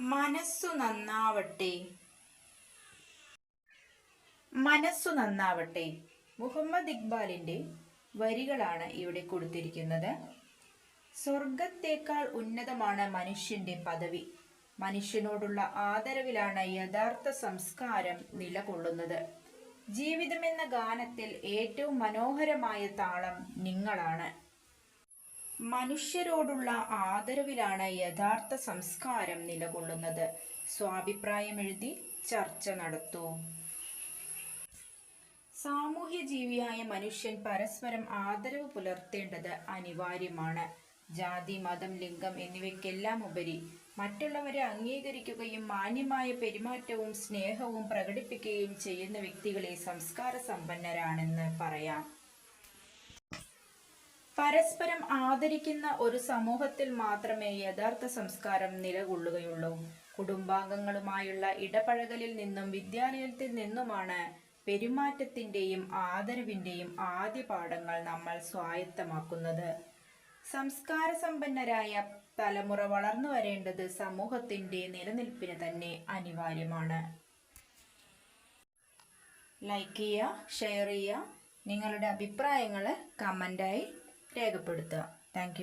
മനസ്സു നന്നാവട്ടെ. മനസ്സു നന്നാവട്ടെ. മുഹമ്മദ് ഇക്ബാലിന്റെ വരികളാണ് ഇവിടെ കൊടുത്തിരിക്കുന്നത്. സ്വർഗത്തേക്കാൾ ഉന്നതമാണ് മനുഷ്യന്റെ പദവി. മനുഷ്യനോടുള്ള ആദരവിലാണ് യഥാർത്ഥ സംസ്കാരം നിലകൊള്ളുന്നത്. ജീവിതമെന്ന ഗാനത്തിൽ ഏറ്റവും മനോഹരമായ താളം നിങ്ങളാണ്. മനുഷ്യരോടുള്ള ആദരവിലാണ് യഥാർത്ഥ സംസ്കാരം നിലകൊള്ളുന്നത്. സ്വാഭിപ്രായം എഴുതി ചർച്ച നടത്തൂ. സാമൂഹ്യ ജീവിയായ മനുഷ്യൻ പരസ്പരം ആദരവ് പുലർത്തേണ്ടത് അനിവാര്യമാണ്. ജാതി മതം ലിംഗം എന്നിവയ്ക്കെല്ലാം ഉപരി മറ്റുള്ളവരെ അംഗീകരിക്കുകയും മാന്യമായ പെരുമാറ്റവും സ്നേഹവും പ്രകടിപ്പിക്കുകയും ചെയ്യുന്ന വ്യക്തികളെ സംസ്കാര സമ്പന്നരാണെന്ന് പറയാം. പരസ്പരം ആദരിക്കുന്ന ഒരു സമൂഹത്തിൽ മാത്രമേ യഥാർത്ഥ സംസ്കാരം നിലകൊള്ളുകയുള്ളൂ. കുടുംബാംഗങ്ങളുമായുള്ള ഇടപഴകലിൽ നിന്നും വിദ്യാലയത്തിൽ നിന്നുമാണ് പെരുമാറ്റത്തിന്റെയും ആദരവിന്റെയും ആദ്യ പാഠങ്ങൾ നമ്മൾ സ്വായത്തമാക്കുന്നത്. സംസ്കാര സമ്പന്നരായ തലമുറ വളർന്നു വരേണ്ടത് സമൂഹത്തിന്റെ നിലനിൽപ്പിന് തന്നെ അനിവാര്യമാണ്. ലൈക്ക് ചെയ്യുക ഷെയർ ചെയ്യുക. നിങ്ങളുടെ അഭിപ്രായങ്ങൾ കമന്റായി രേഖപ്പെടുത്തുക. താങ്ക്